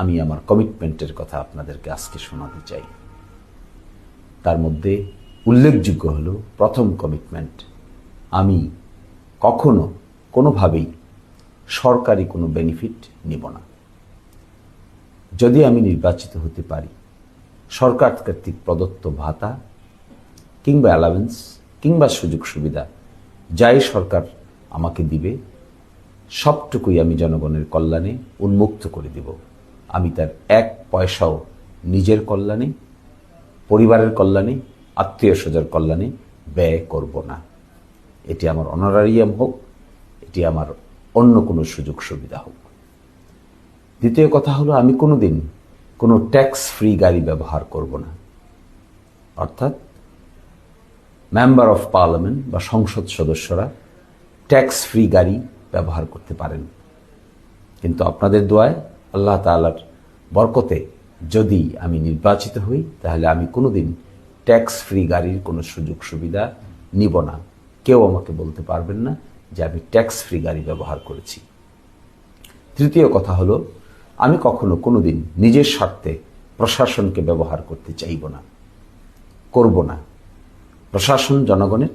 আমি আমার কমিটমেন্টের কথা আপনাদেরকে আজকে শোনাতে চাই। তার মধ্যে উল্লেখযোগ্য হলো, প্রথম কমিটমেন্ট আমি কখনো কোনোভাবেই সরকারি কোনো বেনিফিট নিব না। যদি আমি নির্বাচিত হতে পারি, সরকার কর্তৃক প্রদত্ত ভাতা কিংবা অ্যালাভেন্স কিংবা সুযোগ সুবিধা যাই সরকার আমাকে দিবে, সবটুকুই আমি জনগণের কল্যাণে উন্মুক্ত করে দেব। আমি তার এক পয়সাও নিজের কল্যাণে, পরিবারের কল্যাণে আত্মীয় স্বজনের কল্যাণে ব্যয় করব না। এটি আমার অনারারিয়াম হোক, এটি আমার অন্য কোনো সুযোগ সুবিধা হোক। দ্বিতীয় কথা হলো, আমি কোনোদিন কোনো ট্যাক্স ফ্রি গাড়ি ব্যবহার করব না। অর্থাৎ মেম্বার অফ পার্লামেন্ট বা সংসদ সদস্যরা ট্যাক্স ফ্রি গাড়ি ব্যবহার করতে পারেন। কিন্তু আপনাদের দোয়ায় আল্লাহ তালার বরকতে যদি আমি নির্বাচিত হই, তাহলে আমি কোনোদিন ট্যাক্স ফ্রি গাড়ির কোনো সুযোগ সুবিধা নিব না। কেউ আমাকে বলতে পারবেন না যে আমি ট্যাক্স ফ্রি গাড়ি ব্যবহার করেছি। তৃতীয় কথা হলো, আমি কখনো কোনোদিন নিজের স্বার্থে প্রশাসনকে ব্যবহার করতে চাইব না, করব না। প্রশাসন জনগণের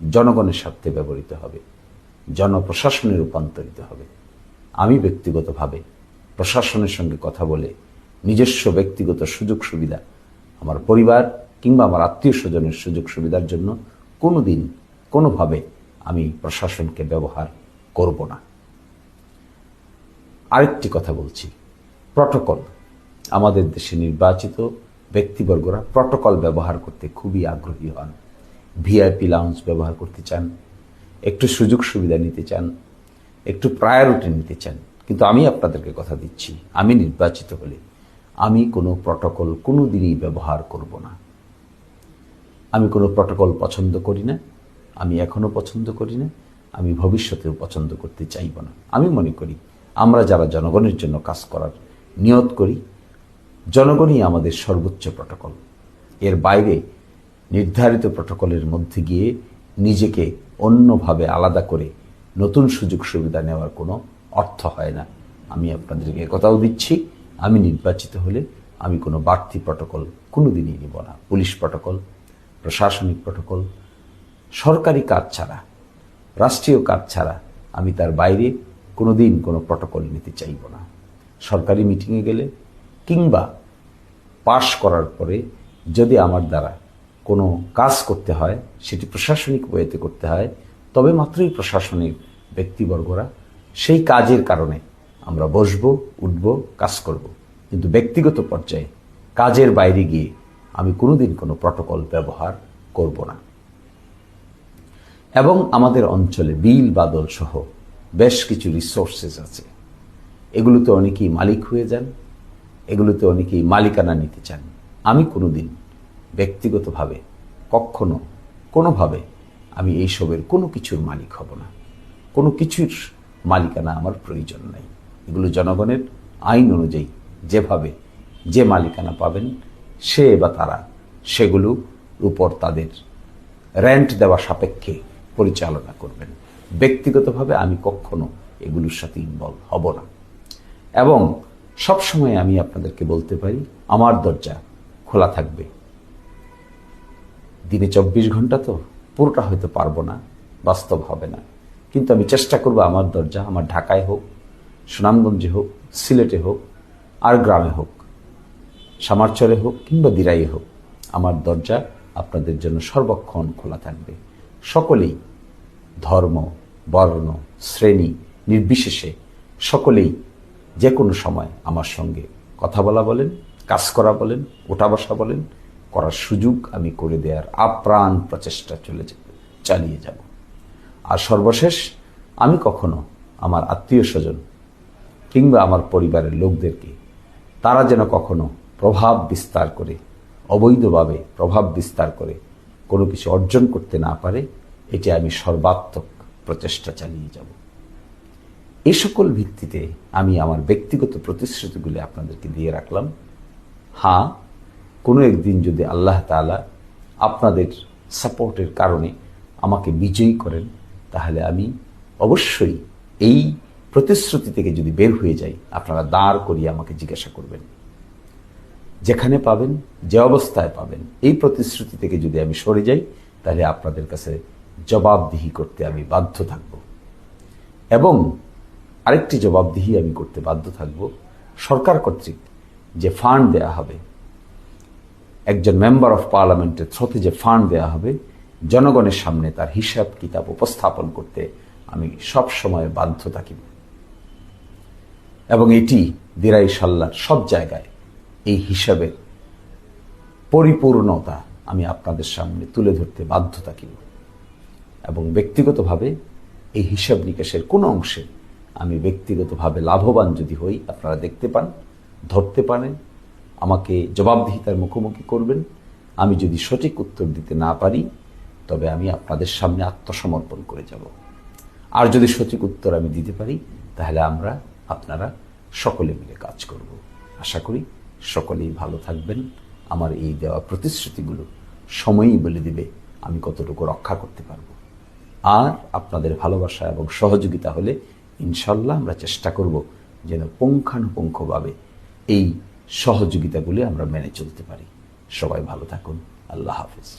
জনগণের স্বার্থে ব্যবহৃত হবে, জনপ্রশাসনে রূপান্তরিত হবে। আমি ব্যক্তিগতভাবে প্রশাসনের সঙ্গে কথা বলে নিজস্ব ব্যক্তিগত সুযোগ সুবিধা, আমার পরিবার কিংবা আমার আত্মীয় স্বজনের সুযোগ সুবিধার জন্য কোনো দিন কোনোভাবে আমি প্রশাসনকে ব্যবহার করব না। আরেকটি কথা বলছি, প্রটোকল। আমাদের দেশে নির্বাচিত ব্যক্তিবর্গরা প্রটোকল ব্যবহার করতে খুবই আগ্রহী হন। ভিআইপি লাউঞ্জ ব্যবহার করতে চান, একটু সুযোগ সুবিধা নিতে চান, একটু প্রায়োরিটি নিতে চান। কিন্তু আমি আপনাদেরকে কথা দিচ্ছি, আমি নির্বাচিত হলে আমি কোনো প্রটোকল কোনো দিনই ব্যবহার করব না। আমি কোনো প্রটোকল পছন্দ করি না, আমি এখনও পছন্দ করি না, আমি ভবিষ্যতেও পছন্দ করতে চাইব না। আমি মনে করি, আমরা যারা জনগণের জন্য কাজ করার নিয়ত করি, জনগণই আমাদের সর্বোচ্চ প্রটোকল। এর বাইরে নির্ধারিত প্রটোকলের মধ্যে গিয়ে নিজেকে অন্যভাবে আলাদা করে নতুন সুযোগ সুবিধা নেওয়ার কোনো অর্থ হয় না। আমি আপনাদেরকে কথাও দিচ্ছি, আমি নির্বাচিত হলে আমি কোনো বাড়তি প্রটোকল কোনো দিনই নিব না। পুলিশ প্রটোকল, প্রশাসনিক প্রটোকল, সরকারি কাজ ছাড়া, রাষ্ট্রীয় কাজ ছাড়া আমি তার বাইরে কোনো দিন কোনো প্রটোকল নিতে চাইব না। সরকারি মিটিংয়ে গেলে কিংবা পাশ করার পরে যদি আমার দ্বারা কোনো কাজ করতে হয়, সেটি প্রশাসনিক ওয়েতে করতে হয়, তবে মাত্রই প্রশাসনিক ব্যক্তিবর্গরা সেই কাজের কারণে আমরা বসবো, উঠবো, কাজ করব। কিন্তু ব্যক্তিগত পর্যায়ে কাজের বাইরে গিয়ে আমি কোনোদিন কোনো প্রটোকল ব্যবহার করব না। এবং আমাদের অঞ্চলে বিল, বাদল সহ বেশ কিছু রিসোর্সেস আছে। এগুলোতে অনেকেই মালিক হয়ে যান, এগুলোতে অনেকেই মালিকানা নিতে চান। আমি কোনোদিন ব্যক্তিগতভাবে, কখনো কোনোভাবে আমি এইসবের কোনো কিছুর মালিক হব না। কোনো কিছুর মালিকানা আমার প্রয়োজন নাই। এগুলো জনগণের আইন অনুযায়ী যেভাবে যে মালিকানা পাবেন, সে বা তারা সেগুলো উপর তাদের রেন্ট দেওয়া সাপেক্ষে পরিচালনা করবেন। ব্যক্তিগতভাবে আমি কখনো এগুলোর সাথে ইনভলভ হব না। এবং সবসময় আমি আপনাদেরকে বলতে পারি, আমার দরজা খোলা থাকবে। দিনে চব্বিশ ঘণ্টা তো, পুরোটা হয়তো পারব না, বাস্তব হবে না। কিন্তু আমি চেষ্টা করব আমার দরজা, আমার ঢাকায় হোক, সুনামগঞ্জে হোক, সিলেটে হোক, আর গ্রামে হোক, সামারচরে হোক কিংবা দিরাই হোক, আমার দরজা আপনাদের জন্য সর্বক্ষণ খোলা থাকবে। সকলেই ধর্ম, বর্ণ, শ্রেণি, নির্বিশেষে সকলেই যে কোনো সময় আমার সঙ্গে কথা বলা বলেন, কাজ করা বলেন ওঠা বসা বলেন, করার সুযোগ আমি করে দেওয়ার আপ্রাণ প্রচেষ্টা চলে চালিয়ে যাব। আর সর্বশেষ, আমি কখনো আমার আত্মীয় স্বজন কিংবা আমার পরিবারের লোকদেরকে তারা যেন কখনো প্রভাব বিস্তার করে, অবৈধভাবে প্রভাব বিস্তার করে কোনো কিছু অর্জন করতে না পারে, এটি আমি সর্বাত্মক প্রচেষ্টা চালিয়ে যাব। এ সকল ভিত্তিতে আমি আমার ব্যক্তিগত প্রতিশ্রুতিগুলি আপনাদেরকে দিয়ে রাখলাম। হ্যাঁ কোনো একদিন যদি আল্লাহ তালা আপনাদের সাপোর্টের কারণে আমাকে বিজয়ী করেন তাহলে আমি অবশ্যই এই প্রতিশ্রুতি থেকে যদি বের হয়ে যাই, আপনারা দাঁড় করিয়ে আমাকে জিজ্ঞাসা করবেন। যেখানে পাবেন, যে অবস্থায় পাবেন, এই প্রতিশ্রুতি থেকে যদি আমি সরে যাই, তাহলে আপনাদের কাছে জবাবদিহি করতে আমি বাধ্য থাকব। এবং আরেকটি জবাবদিহি আমি করতে বাধ্য থাকব। সরকার কর্তৃক যে ফান্ড দেয়া হবে, একজন মেম্বার অফ পার্লামেন্টের থ্রোতে যে ফান্ড দেয়া হবে জনগণের সামনে তার হিসাব কিতাব উপস্থাপন করতে আমি সব সময় বাধ্য থাকিব। এবং এটি দিরাই সাল্লার সব জায়গায় এই হিসাবের পরিপূর্ণতা আমি আপনাদের সামনে তুলে ধরতে বাধ্য থাকিব। এবং ব্যক্তিগতভাবে এই হিসাব নিকাশের কোনো অংশে আমি ব্যক্তিগতভাবে লাভবান যদি হই, আপনারা দেখতে পান, ধরতে পারেন, আমাকে জবাবদিহিতার মুখোমুখি করবেন। আমি যদি সঠিক উত্তর দিতে না পারি তবে আমি আপনাদের সামনে আত্মসমর্পণ করে যাব। আর যদি সঠিক উত্তর আমি দিতে পারি, তাহলে আমরা আপনারা সকলে মিলে কাজ করব। আশা করি সকলেই ভালো থাকবেন। আমার এই দেওয়া প্রতিশ্রুতিগুলো সময়ই বলে দিবে আমি কতটুকু রক্ষা করতে পারব। আর আপনাদের ভালোবাসা এবং সহযোগিতা হলে ইনশাল্লাহ আমরা চেষ্টা করব যেন পুঙ্খানুপুঙ্খভাবে এই সহযোগিতাগুলি আমরা মেনে চলতে পারি। সবাই ভালো থাকুন। আল্লাহ হাফিজ।